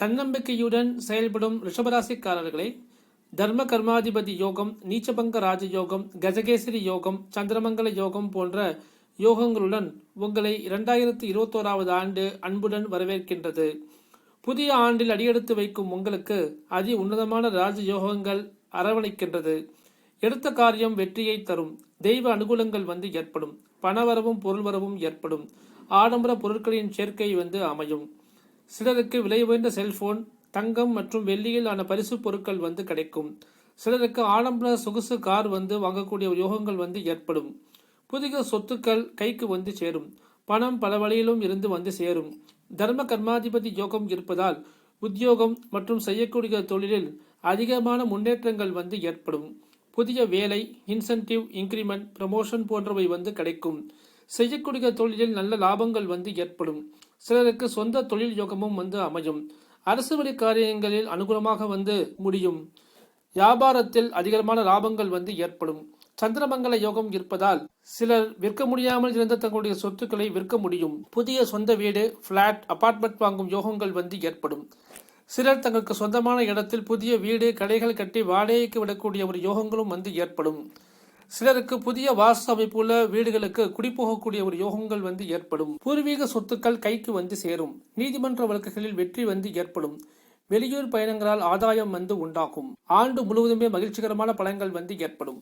தன்னம்பிக்கையுடன் செயல்படும் ரிஷபராசிக்காரர்களே தர்ம கர்மாதிபதி யோகம் நீச்சபங்க ராஜ யோகம் கஜகேசரி யோகம் சந்திரமங்கல யோகம் போன்ற யோகங்களுடன் உங்களை இரண்டாயிரத்தி இருபத்தோராவது ஆண்டு அன்புடன் வரவேற்கின்றது. புதிய ஆண்டில் அடியெடுத்து வைக்கும் உங்களுக்கு அதி உன்னதமான ராஜ யோகங்கள் அரவணைக்கின்றது. எடுத்த காரியம் வெற்றியை தரும். தெய்வ அனுகூலங்கள் வந்து ஏற்படும். பணவரவும் பொருள்வரவும் ஏற்படும். ஆடம்பர பொருட்களின் சேர்க்கை வந்து அமையும். சிலருக்கு விலை உயர்ந்த செல்போன் தங்கம் மற்றும் வெள்ளியில் ஆன பரிசு பொருட்கள் வந்து கிடைக்கும். சிலருக்கு ஆடம்பர சொகுசு கார் வந்து வாங்கக்கூடிய யோகங்கள் வந்து ஏற்படும். புதிய சொத்துக்கள் கைக்கு வந்து சேரும். பணம் பல வழியிலும் இருந்து வந்து சேரும். தர்ம கர்மாதிபதி யோகம் இருப்பதால் உத்தியோகம் மற்றும் செய்யக்கூடிய தொழிலில் அதிகமான முன்னேற்றங்கள் வந்து ஏற்படும். புதிய வேலை இன்சென்டிவ் இன்கிரிமெண்ட் ப்ரமோஷன் போன்றவை வந்து கிடைக்கும். செய்யக்கூடிய தொழிலில் நல்ல லாபங்கள் வந்து ஏற்படும். சிலருக்கு சொந்த தொழில் யோகமும் வந்து அமையும். அரசு வழி காரியங்களில் அனுகூலமாக வந்து முடியும். வியாபாரத்தில் அதிகமான லாபங்கள் வந்து ஏற்படும். சந்திரமங்கல யோகம் இருப்பதால் சிலர் விற்க முடியாமல் இருந்த தங்களுடைய சொத்துக்களை விற்க முடியும். புதிய சொந்த வீடு பிளாட் அபார்ட்மெண்ட் வாங்கும் யோகங்கள் வந்து ஏற்படும். சிலர் தங்களுக்கு சொந்தமான இடத்தில் புதிய வீடு கடைகள் கட்டி வாடகைக்கு விடக்கூடிய ஒரு யோகங்களும் வந்து ஏற்படும். சிலருக்கு புதிய வாசு அமைப்புள்ள வீடுகளுக்கு குடிபோகக்கூடிய ஒரு யோகங்கள் வந்து ஏற்படும். பூர்வீக சொத்துக்கள் கைக்கு வந்து சேரும். நீதிமன்ற வழக்குகளில் வெற்றி வந்து ஏற்படும். வெளியூர் பயணங்களால் ஆதாயம் வந்து உண்டாகும். ஆண்டு முழுவதுமே மகிழ்ச்சிகரமான பலன்கள் வந்து ஏற்படும்.